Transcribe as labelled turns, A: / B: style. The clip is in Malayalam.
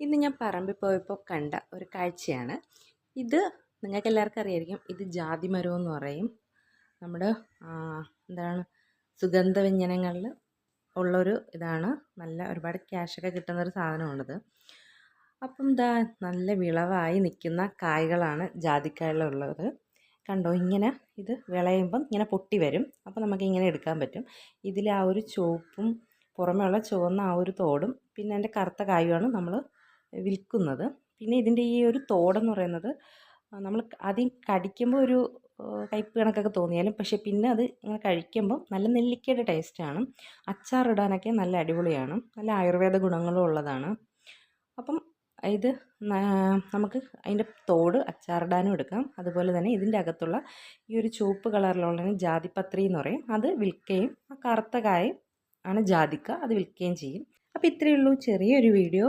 A: ഇന്ന് ഞാൻ പറമ്പിൽ പോയപ്പോൾ കണ്ട ഒരു കാഴ്ചയാണ്. ഇത് നിങ്ങൾക്ക് എല്ലാവർക്കും അറിയായിരിക്കും. ഇത് ജാതി മരം എന്ന് പറയും. നമ്മുടെ എന്താണ് സുഗന്ധവ്യഞ്ജനങ്ങളിൽ ഉള്ളൊരു ഇതാണ്. നല്ല ഒരുപാട് ക്യാഷൊക്കെ കിട്ടുന്നൊരു സാധനമാണിത്. അപ്പം ഇതാ നല്ല വിളവായി നിൽക്കുന്ന കായ്കളാണ് ജാതിക്കായിലുള്ളത് കണ്ടോ ഇങ്ങനെ ഇത് വിളയുമ്പം ഇങ്ങനെ പൊട്ടി വരും. അപ്പോൾ നമുക്ക് ഇങ്ങനെ എടുക്കാൻ പറ്റും. ഇതിൽ ആ ഒരു ചുവപ്പും പുറമേ ഉള്ള ചുവന്ന ആ ഒരു തോടും പിന്നെ അതിന്റെ കറുത്ത കായുമാണ് നമ്മൾ വിൽക്കുന്നത്. പിന്നെ ഇതിന്റെ ഈ ഒരു തോടെന്ന് പറയുന്നത് നമ്മൾ ആദ്യം കടിക്കുമ്പോൾ ഒരു കയ്പ്പ് കണക്കൊക്കെ തോന്നിയാലും പക്ഷേ പിന്നെ അത് ഇങ്ങനെ കഴിക്കുമ്പോൾ നല്ല നെല്ലിക്കയുടെ ടേസ്റ്റാണ്. അച്ചാറിടാനൊക്കെ നല്ല അടിപൊളിയാണ്. നല്ല ആയുർവേദ ഗുണങ്ങളും ഉള്ളതാണ്. അപ്പം ഇത് നമുക്ക് അതിന്റെ തോട് അച്ചാറിടാനും എടുക്കാം. അതുപോലെ തന്നെ ഇതിന്റെ അകത്തുള്ള ഈ ഒരു ചുവപ്പ് കളറിലുള്ള ജാതിപത്രി എന്ന് പറയും അത് വിൽക്കുകയും ആ കറുത്ത കായും ആണ് ജാതിക്ക അത് വിൽക്കുകയും ചെയ്യും. അപ്പോൾ ഇത്രയേ ഉള്ളൂ ചെറിയൊരു വീഡിയോ.